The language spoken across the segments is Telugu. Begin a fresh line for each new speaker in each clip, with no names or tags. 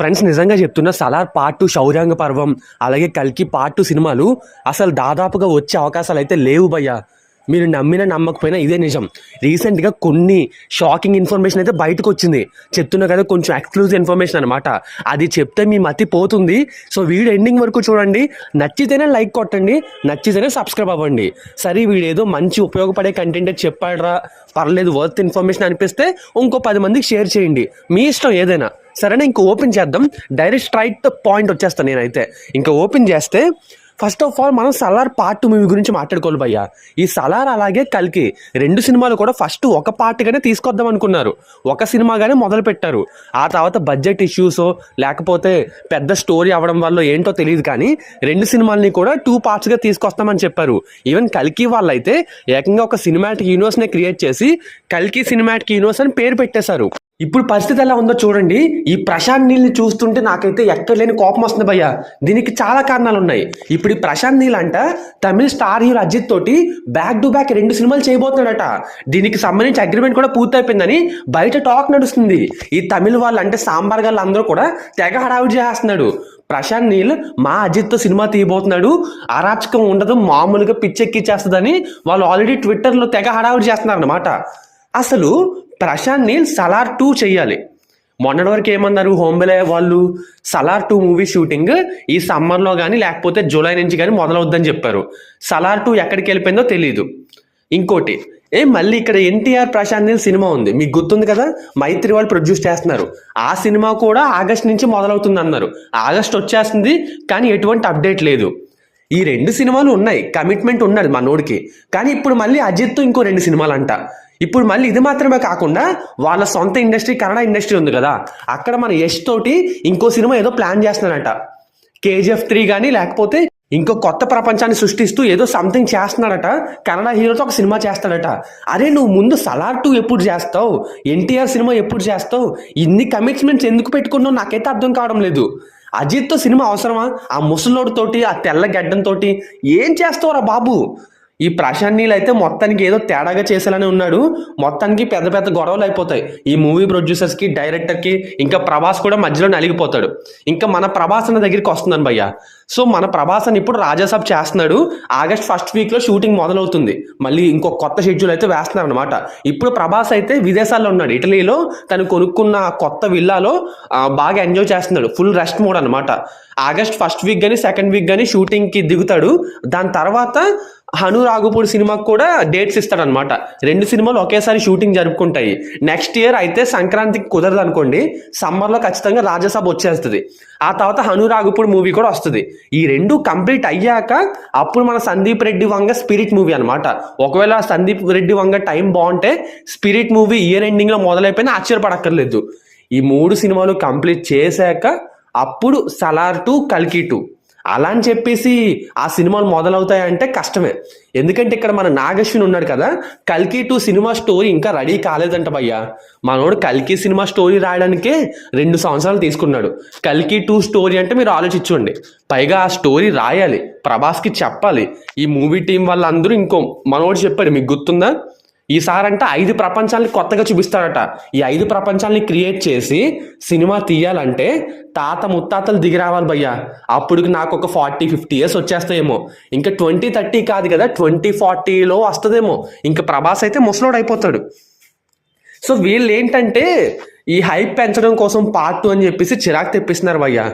ఫ్రెండ్స్ నిజంగా చెప్తున్నా సలార్ పార్ట్ టూ శౌర్యాంగ పర్వం అలాగే కల్కి పార్ట్ టూ సినిమాలు అసలు దాదాపుగా వచ్చే అవకాశాలు అయితే లేవు భయ్యా. మీరు నమ్మినా నమ్మకపోయినా ఇదే నిజం. రీసెంట్గా కొన్ని షాకింగ్ ఇన్ఫర్మేషన్ అయితే బయటకు వచ్చింది. చెప్తున్నా కదా కొంచెం ఎక్స్క్లూజివ్ ఇన్ఫర్మేషన్ అనమాట అది చెప్తే మీ మతి పోతుంది. సో వీడియో ఎండింగ్ వరకు చూడండి. నచ్చితేనే లైక్ కొట్టండి. నచ్చితేనే సబ్స్క్రైబ్ అవ్వండి. సరే వీడు ఏదో మంచి ఉపయోగపడే కంటెంట్ చెప్పాడరా. పర్లేదు వర్త్ ఇన్ఫర్మేషన్ అనిపిస్తే ఇంకో పది మందికి షేర్ చేయండి. మీ ఇష్టం ఏదైనా. సరేనా ఇంక ఓపెన్ చేద్దాం. డైరెక్ట్ స్ట్రైట్ పాయింట్ వచ్చేస్తాను నేనైతే. ఇంకా ఓపెన్ చేస్తే ఫస్ట్ ఆఫ్ ఆల్ మనం సలార్ పార్ట్ టూ మూవీ గురించి మాట్లాడుకోవాలి భయ్యా. ఈ సలార్ అలాగే కల్కి. రెండు సినిమాలు కూడా ఫస్ట్ ఒక పార్ట్గానే తీసుకొద్దాం అనుకున్నారు. ఒక సినిమాగానే మొదలు పెట్టారు. ఆ తర్వాత బడ్జెట్ ఇష్యూస్ లేకపోతే పెద్ద స్టోరీ అవ్వడం వల్ల ఏంటో తెలియదు కానీ రెండు సినిమాల్ని కూడా టూ పార్ట్స్గా తీసుకొస్తామని చెప్పారు. ఈవెన్ కల్కి వాళ్ళైతే ఏకంగా ఒక సినిమాటిక్ యూనివర్స్నే క్రియేట్ చేసి కల్కి సినిమాటిక్ యూనివర్స్ అని పేరు పెట్టేశారు. ఇప్పుడు పరిస్థితి ఎలా ఉందో చూడండి. ఈ ప్రశాంత్ నీల్ని చూస్తుంటే నాకైతే ఎక్కడ లేని కోపం వస్తుంది భయ్య. దీనికి చాలా కారణాలు ఉన్నాయి. ఇప్పుడు ఈ ప్రశాంత్ నీల్ అంట తమిళ స్టార్ హీరో అజిత్ తోటి బ్యాక్ టు బ్యాక్ రెండు సినిమాలు చేయబోతున్నాడట. దీనికి సంబంధించి అగ్రిమెంట్ కూడా పూర్తయిపోయిందని బయట టాక్ నడుస్తుంది. ఈ తమిళ వాళ్ళు అంటే సాంబార్ గాళ్ళు అందరూ కూడా తెగ హడావిడి చేస్తున్నాడు. ప్రశాంత్ నీల్ మా అజిత్తో సినిమా తీయబోతున్నాడు. అరాచకం ఉండదు మామూలుగా పిచ్చెక్కిచ్చేస్తుందని వాళ్ళు ఆల్రెడీ ట్విట్టర్లో తెగ హడావిడి చేస్తున్నారనమాట అసలు ప్రశాంత్ నీల్ సలార్ టూ చేయాలి మొన్నటి వరకు ఏమన్నారు హోంబెలే వాళ్ళు? సలార్ టూ మూవీ షూటింగ్ ఈ సమ్మర్లో కానీ లేకపోతే జూలై నుంచి కానీ మొదలవుద్దని చెప్పారు. సలార్ టూ ఎక్కడికి వెళ్ళిపోయిందో తెలియదు ఇంకోటి ఏ మళ్ళీ ఇక్కడ ఎన్టీఆర్ ప్రశాంత్ నీల్ సినిమా ఉంది. మీకు గుర్తుంది కదా? మైత్రి వాళ్ళు ప్రొడ్యూస్ చేస్తున్నారు. ఆ సినిమా కూడా ఆగస్ట్ నుంచి మొదలవుతుంది అన్నారు ఆగస్ట్ వచ్చేస్తుంది కానీ ఎటువంటి అప్డేట్ లేదు. ఈ రెండు సినిమాలు ఉన్నాయి. కమిట్మెంట్ ఉన్నది మనోడికి. కానీ ఇప్పుడు మళ్ళీ అజిత్ ఇంకో రెండు సినిమాలు అంట ఇప్పుడు మళ్ళీ ఇది మాత్రమే కాకుండా వాళ్ళ సొంత ఇండస్ట్రీ కన్నడ ఇండస్ట్రీ ఉంది కదా. అక్కడ మన యష్ తోటి ఇంకో సినిమా ఏదో ప్లాన్ చేస్తున్నాడట కేజీఎఫ్ త్రీ కానీ లేకపోతే ఇంకో కొత్త ప్రపంచాన్ని సృష్టిస్తూ ఏదో సంథింగ్ చేస్తున్నాడట. కన్నడ హీరోతో ఒక సినిమా చేస్తాడట. అరే నువ్వు ముందు సలార్ టూ ఎప్పుడు చేస్తావు? ఎన్టీఆర్ సినిమా ఎప్పుడు చేస్తావు? ఇన్ని కమిట్మెంట్స్ ఎందుకు పెట్టుకున్నావు? నాకైతే అర్థం కావడం లేదు. అజిత్తో సినిమా అవసరమా? ఆ ముసలోడితోటి ఆ తెల్ల గడ్డంతో ఏం చేస్తావురా బాబు? ఈ ప్రశాంత్ నీల్ అయితే మొత్తానికి ఏదో తేడాగా చేసేలానే ఉన్నాడు. మొత్తానికి పెద్ద పెద్ద గొడవలు అయిపోతాయి. ఈ మూవీ ప్రొడ్యూసర్స్కి డైరెక్టర్కి ఇంకా ప్రభాస్ కూడా మధ్యలో నలిగిపోతాడు ఇంకా మన ప్రభాస్ అన్న దగ్గరికి వస్తుందని భయ్య. సో మన ప్రభాస్ అని ఇప్పుడు రాజాసాబ్ చేస్తున్నాడు. ఆగస్ట్ ఫస్ట్ వీక్లో షూటింగ్ మొదలవుతుంది. మళ్ళీ ఇంకో కొత్త షెడ్యూల్ అయితే వేస్తున్నారు అనమాట ఇప్పుడు ప్రభాస్ అయితే విదేశాల్లో ఉన్నాడు. ఇటలీలో తను కొనుక్కున్న కొత్త విల్లాలో బాగా ఎంజాయ్ చేస్తున్నాడు. ఫుల్ రెస్ట్ మోడ్ అనమాట ఆగస్ట్ ఫస్ట్ వీక్ కానీ సెకండ్ వీక్ కానీ షూటింగ్కి దిగుతాడు. దాని తర్వాత హను సినిమాకు సినిమాకి కూడా డేట్స్ ఇస్తాడనమాట రెండు సినిమాలు ఒకేసారి షూటింగ్ జరుపుకుంటాయి. నెక్స్ట్ ఇయర్ అయితే సంక్రాంతికి కుదరదు అనుకోండి సమ్మర్లో ఖచ్చితంగా రాజ్యసభ వచ్చేస్తుంది. ఆ తర్వాత హను రాఘపూడి మూవీ కూడా వస్తుంది. ఈ రెండు కంప్లీట్ అయ్యాక అప్పుడు మన సందీప్ రెడ్డి వంగ స్పిరిట్ మూవీ అనమాట ఒకవేళ సందీప్ రెడ్డి వంగ టైం బాగుంటే స్పిరిట్ మూవీ ఇయర్ ఎండింగ్లో మొదలైపోయినా ఆశ్చర్యపడక్కర్లేదు. ఈ మూడు సినిమాలు కంప్లీట్ చేశాక అప్పుడు సలార్ టు కల్కి టూ అలా అని చెప్పేసి ఆ సినిమాలు మొదలవుతాయంటే కష్టమే. ఎందుకంటే ఇక్కడ మన నాగశ్విన్ ఉన్నాడు కదా కల్కి టూ సినిమా స్టోరీ ఇంకా రెడీ కాలేదంట భయ్యా. మనోడు కల్కి సినిమా స్టోరీ రాయడానికే రెండు సంవత్సరాలు తీసుకున్నాడు. కల్కి టూ స్టోరీ అంటే మీరు ఆలోచించండి పైగా ఆ స్టోరీ రాయాలి ప్రభాస్కి చెప్పాలి. ఈ మూవీ టీం వాళ్ళందరూ ఇంకో మనోడు చెప్పాడు మీకు గుర్తుందా? ఈసారంట ఐదు ప్రపంచాలని కొత్తగా చూపిస్తాడట. ఈ ఐదు ప్రపంచాలని క్రియేట్ చేసి సినిమా తీయాలంటే తాత ముత్తాతలు దిగి రావాలి భయ్యా. అప్పుడు నాకు ఒక ఫార్టీ ఫిఫ్టీ ఇయర్స్ వచ్చేస్తాయేమో. ఇంకా ట్వంటీ థర్టీ కాదు కదా ట్వంటీ ఫార్టీలో వస్తుందేమో. ఇంకా ప్రభాస్ అయితే ముసలోడు అయిపోతాడు. సో వీళ్ళు ఏంటంటే ఈ హైప్ పెంచడం కోసం పార్ట్ టూ అని చెప్పేసి చిరాకు తెప్పిస్తున్నారు భయ్యా.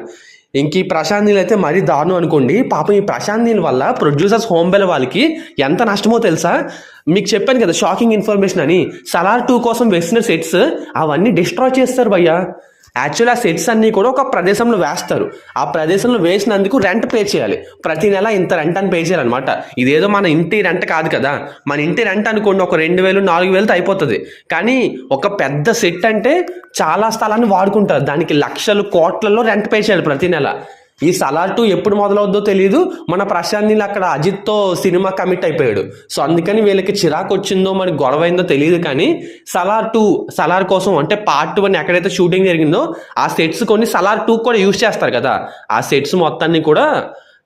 ఇంక ఈ ప్రశాంత్ నీల్ అయితే మరీ దారుణం అనుకోండి. పాపం ఈ ప్రశాంత్ నీల్ వల్ల ప్రొడ్యూసర్స్ హోమ్ బెల్ వాళ్ళకి ఎంత నష్టమో తెలుసా? మీకు చెప్పాను కదా షాకింగ్ ఇన్ఫర్మేషన్ అని. సలార్ టూ కోసం వేసిన సెట్స్ అవన్నీ డిస్ట్రాయ్ చేస్తారు భయ్యా. యాక్చువల్ ఆ సెట్స్ అన్నీ కూడా ఒక ప్రదేశంలో వేస్తారు. ఆ ప్రదేశంలో వేసినందుకు రెంట్ పే చేయాలి. ప్రతి నెల ఇంత రెంట్ అని పే చేయాలన్నమాట. ఇదేదో మన ఇంటి రెంట్ కాదు కదా. మన ఇంటి రెంట్ అనుకోండి ఒక రెండు వేలు నాలుగు వేలతో అయిపోతుంది. కానీ ఒక పెద్ద సెట్ అంటే చాలా స్థలాన్ని వాడుకుంటారు. దానికి లక్షలు కోట్లలో రెంట్ పే చేయాలి ప్రతి నెల. ఈ సలార్ టూ ఎప్పుడు మొదలవుద్దో తెలియదు మన ప్రశాంత్ నీళ్ళు అక్కడ అజిత్తో సినిమా కమిట్ అయిపోయాడు. సో అందుకని వీళ్ళకి చిరాకు వచ్చిందో మరి గొడవ అయిందో తెలియదు కానీ సలార్ టూ సలార్ కోసం అంటే పార్ట్ టూ అని ఎక్కడైతే షూటింగ్ జరిగిందో ఆ సెట్స్ కొన్ని సలార్ టూ కూడా యూజ్ చేస్తారు కదా. ఆ సెట్స్ మొత్తాన్ని కూడా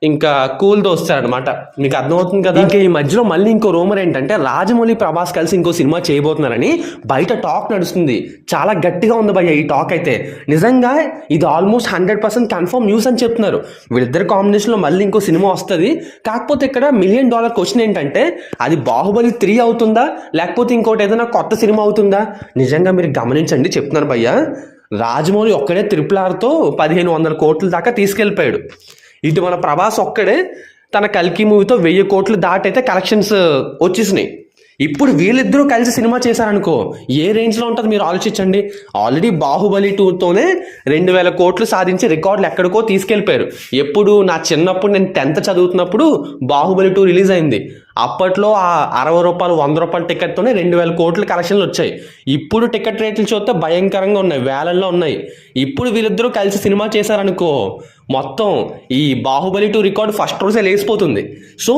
ఇంకా కూల్ దోస్తారనమాట మీకు అర్థమవుతుంది కదా? ఇంకా ఈ మధ్యలో మళ్ళీ ఇంకో రూమర్ ఏంటంటే రాజమౌళి ప్రభాస్ కలిసి ఇంకో సినిమా చేయబోతున్నారని బయట టాక్ నడుస్తుంది. చాలా గట్టిగా ఉంది భయ్య ఈ టాక్ అయితే. నిజంగా ఇది almost hundred percent confirm news అని చెప్తున్నారు. వీళ్ళిద్దరు కాంబినేషన్లో మళ్ళీ ఇంకో సినిమా వస్తుంది. కాకపోతే ఇక్కడ మిలియన్ డాలర్ క్వశ్చన్ ఏంటంటే అది బాహుబలి త్రీ అవుతుందా? లేకపోతే ఇంకోటి ఏదైనా కొత్త సినిమా అవుతుందా? నిజంగా మీరు గమనించండి చెప్తున్నారు భయ్య. రాజమౌళి ఒక్కడే త్రిపుల్ ఆర్తో పదిహేను వందల కోట్ల దాకా తీసుకెళ్ళిపోయాడు. ఇటు మన ప్రభాస్ ఒక్కడే తన కల్కి మూవీతో వెయ్యి కోట్లు దాటైతే కలెక్షన్స్ వచ్చేసినాయి. ఇప్పుడు వీళ్ళిద్దరూ కలిసి సినిమా చేశారనుకో ఏ రేంజ్లో ఉంటుంది మీరు ఆలోచించండి. ఆల్రెడీ బాహుబలి టూతోనే రెండు వేల కోట్లు సాధించి రికార్డులు ఎక్కడికో తీసుకెళ్ళిపోయారు. ఎప్పుడు నా చిన్నప్పుడు నేను టెన్త్ చదువుతున్నప్పుడు బాహుబలి టూ రిలీజ్ అయింది. అప్పట్లో ఆ అరవై రూపాయలు వంద రూపాయల టికెట్తోనే రెండు వేల కోట్ల కలెక్షన్లు వచ్చాయి. ఇప్పుడు టికెట్ రేట్లు చూస్తే భయంకరంగా ఉన్నాయి వేలల్లో ఉన్నాయి. ఇప్పుడు వీళ్ళిద్దరూ కలిసి సినిమా చేశారనుకో మొత్తం ఈ బాహుబలి టూ రికార్డు ఫస్ట్ రోజే లేసిపోతుంది సో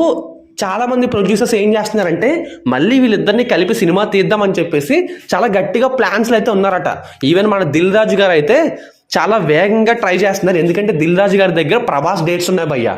చాలామంది ప్రొడ్యూసర్స్ ఏం చేస్తున్నారంటే మళ్ళీ వీళ్ళిద్దరిని కలిపి సినిమా తీద్దామని చెప్పేసి చాలా గట్టిగా ప్లాన్స్లు అయితే ఉన్నారట. ఈవెన్ మన దిల్ రాజు గారు అయితే చాలా వేగంగా ట్రై చేస్తున్నారు. ఎందుకంటే దిల్ రాజు గారి దగ్గర ప్రభాస్ డేట్స్ ఉన్నాయి భయ్యా.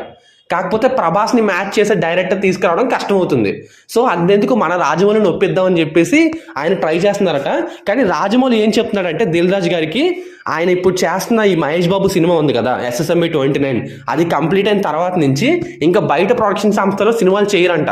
కాకపోతే ప్రభాస్ని మ్యాచ్ చేసే డైరెక్టర్ తీసుకురావడం కష్టమవుతుంది. సో అంతెందుకు మన రాజమౌళిని ఒప్పిద్దామని చెప్పేసి ఆయన ట్రై చేస్తున్నారట. కానీ రాజమౌళి ఏం చెప్తున్నాడంటే దిల్ రాజు గారికి ఆయన ఇప్పుడు చేస్తున్న ఈ మహేష్ బాబు సినిమా ఉంది కదా ఎస్ఎస్ఎంబి ట్వంటీ నైన్ అది కంప్లీట్ అయిన తర్వాత నుంచి ఇంకా బయట ప్రొడక్షన్ సంస్థలో సినిమాలు చేయరంట.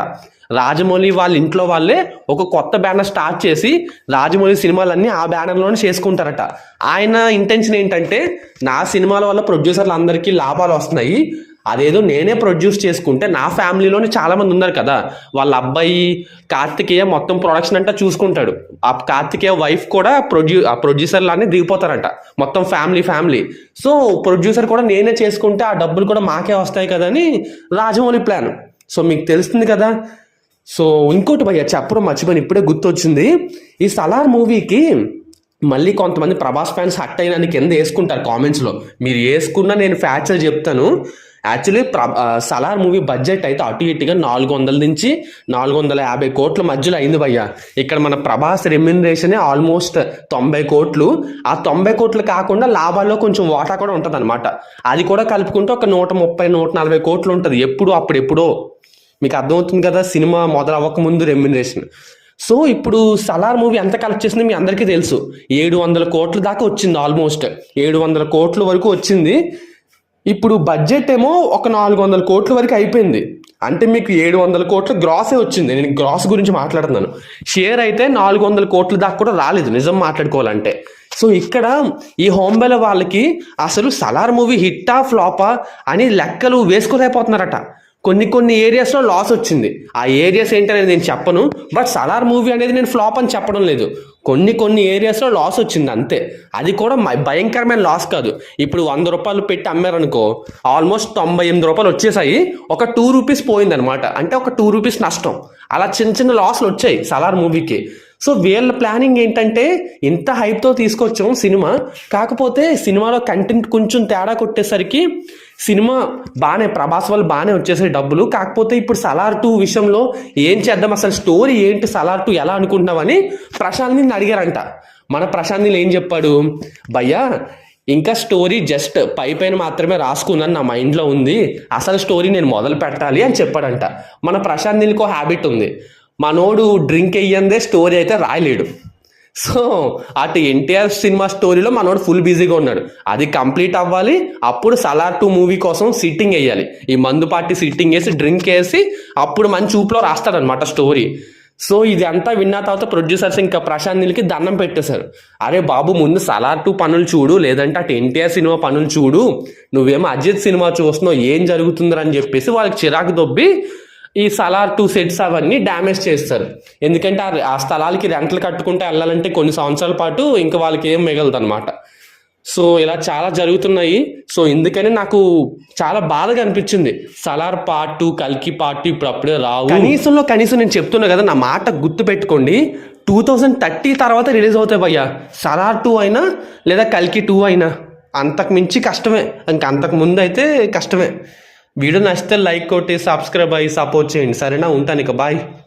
రాజమౌళి వాళ్ళ ఇంట్లో వాళ్ళే ఒక కొత్త బ్యానర్ స్టార్ట్ చేసి రాజమౌళి సినిమాలన్నీ ఆ బ్యానర్లోనే చేసుకుంటారట. ఆయన ఇంటెన్షన్ ఏంటంటే నా సినిమాల వల్ల ప్రొడ్యూసర్లు అందరికీ లాభాలు వస్తున్నాయి. అదేదో నేనే ప్రొడ్యూస్ చేసుకుంటే నా ఫ్యామిలీలోనే చాలామంది ఉన్నారు కదా. వాళ్ళ అబ్బాయి కార్తికేయ మొత్తం ప్రొడక్షన్ అంతా చూసుకుంటాడు. ఆ కార్తికేయ వైఫ్ కూడా ప్రొడ్యూ ఆ ప్రొడ్యూసర్లానే దిగిపోతారంట. మొత్తం ఫ్యామిలీ ఫ్యామిలీ సో ప్రొడ్యూసర్ కూడా నేనే చేసుకుంటే ఆ డబ్బులు కూడా మాకే వస్తాయి కదా అని రాజమౌళి ప్లాన్ సో మీకు తెలుస్తుంది కదా. సో ఇంకోటి భయ్య చెప్పడం మర్చిపోయిన ఇప్పుడే గుర్తొచ్చింది. ఈ సలార్ మూవీకి మళ్ళీ కొంతమంది ప్రభాస్ ఫ్యాన్స్ హట్ అయిన కింద వేసుకుంటారు కామెంట్స్లో మీరు వేసుకున్నా నేను ఫ్యాక్చర్ చెప్తాను. యాక్చువల్లీ ప్ర సలార్ మూవీ బడ్జెట్ అయితే అటు ఇటుగా నాలుగు వందల నుంచి నాలుగు వందల యాభై కోట్ల మధ్యలో అయింది భయ్య. ఇక్కడ మన ప్రభాస్ రెమ్యునరేషనే ఆల్మోస్ట్ తొంభై కోట్లు. ఆ తొంభై కోట్లు కాకుండా లాభాల్లో కొంచెం వాటా కూడా ఉంటుంది అనమాట అది కూడా కలుపుకుంటే ఒక నూట ముప్పై నూట నలభై కోట్లు ఉంటుంది. ఎప్పుడు అప్పుడు ఎప్పుడో మీకు అర్థమవుతుంది కదా సినిమా మొదలు ముందు రెమ్యునరేషన్ సో ఇప్పుడు సలార్ మూవీ ఎంత కలెక్ట్ చేసింది మీ అందరికీ తెలుసు. ఏడు వందల కోట్ల దాకా వచ్చింది ఆల్మోస్ట్ ఏడు వందల కోట్ల వరకు వచ్చింది. ఇప్పుడు బడ్జెట్ ఏమో ఒక నాలుగు వందల కోట్ల వరకు అయిపోయింది. అంటే మీకు ఏడు వందల కోట్ల గ్రాసే వచ్చింది. నేను గ్రాస్ గురించి మాట్లాడుతున్నాను. షేర్ అయితే నాలుగు వందల కోట్ల దాకా కూడా రాలేదు. నిజం మాట్లాడుకోవాలంటే. సో ఇక్కడ ఈ హోంబెల వాళ్ళకి అసలు సలార్ మూవీ హిట్టా ఫ్లాపా అని లెక్కలు వేసుకోలేకపోతున్నారట. కొన్ని కొన్ని ఏరియాస్లో లాస్ వచ్చింది. ఆ ఏరియాస్ ఏంటనేది నేను చెప్పను బట్ సలార్ మూవీ అనేది నేను ఫ్లాప్ అని చెప్పడం లేదు. కొన్ని కొన్ని ఏరియాస్లో లాస్ వచ్చింది అంతే. అది కూడా భయంకరమైన లాస్ కాదు. ఇప్పుడు వంద రూపాయలు పెట్టి అమ్మారనుకో ఆల్మోస్ట్ తొంభై ఎనిమిది రూపాయలు వచ్చేసాయి. ఒక టూ రూపీస్ పోయిందనమాట అంటే ఒక టూ రూపీస్ నష్టం. అలా చిన్న చిన్న లాస్లు వచ్చాయి సలార్ మూవీకి సో వీళ్ళ ప్లానింగ్ ఏంటంటే ఇంత హైప్తో తీసుకొచ్చాం సినిమా. కాకపోతే సినిమాలో కంటెంట్ కొంచెం తేడా కొట్టేసరికి సినిమా బాగానే ప్రభాస్ వాళ్ళు బాగానే వచ్చేసాయి డబ్బులు. కాకపోతే ఇప్పుడు సలార్ టూ విషయంలో ఏం చేద్దాం? అసలు స్టోరీ ఏంటి సలార్ టూ ఎలా అనుకుంటున్నామని ప్రశాంత్ని అడిగారంట. మన ప్రశాంత్ని ఏం చెప్పాడు? భయ్యా ఇంకా స్టోరీ జస్ట్ పై పైన మాత్రమే రాసుకున్నాను. నా మైండ్లో ఉంది. అసలు స్టోరీ నేను మొదలు పెట్టాలి అని చెప్పాడంట. మన ప్రశాంత్ నీళ్ళకో హ్యాబిట్ ఉంది. మనోడు డ్రింక్ అయ్యందే స్టోరీ అయితే రాయలేడు. సో అటు ఎన్టీఆర్ సినిమా స్టోరీలో మనోడు ఫుల్ బిజీగా ఉన్నాడు. అది కంప్లీట్ అవ్వాలి. అప్పుడు సలార్ టూ మూవీ కోసం సిట్టింగ్ వేయాలి. ఈ మందు పార్టీ సిట్టింగ్ వేసి డ్రింక్ వేసి అప్పుడు మంచి చూపులో రాస్తాడనమాట స్టోరీ. సో ఇది అంతా విన్న తర్వాత ప్రొడ్యూసర్స్ ఇంకా ప్రశాంత్ నీల్కి దండం పెట్టేశారు. అరే బాబు ముందు సలార్ టూ పనులు చూడు లేదంటే అటు ఎన్టీఆర్ సినిమా పనులు చూడు. నువ్వేమో అజిత్ సినిమా చూస్తున్నావు ఏం జరుగుతుందని చెప్పేసి వాళ్ళకి చిరాకు దొబ్బి ఈ సలార్ టూ సెట్స్ అవన్నీ డ్యామేజ్ చేస్తారు. ఎందుకంటే ఆ- స్థలాలకి రెంట్లు కట్టుకుంటే వెళ్ళాలంటే కొన్ని సంవత్సరాల పాటు ఇంకా వాళ్ళకి ఏం మిగలదు అనమాట సో ఇలా చాలా జరుగుతున్నాయి. సో ఎందుకని నాకు చాలా బాధగా అనిపించింది. సలార్ పార్ట్ టూ కల్కి పార్ట్ టూ ఇప్పుడు అప్పుడే రావు. కనీసంలో కనీసం నేను చెప్తున్నా కదా నా మాట గుర్తు పెట్టుకోండి. టూ థౌజండ్ థర్టీ తర్వాత రిలీజ్ అవుతాయి భయ్యా. సలార్ టూ అయినా లేదా కల్కి టూ అయినా అంతకు మించి కష్టమే. ఇంక అంతకు ముందు అయితే కష్టమే. వీడియో నచ్చితే లైక్ కొట్టి సబ్స్క్రైబ్ అయ్యి సపోర్ట్ చేయండి. సరేనా? ఉంటాను ఇక. బాయ్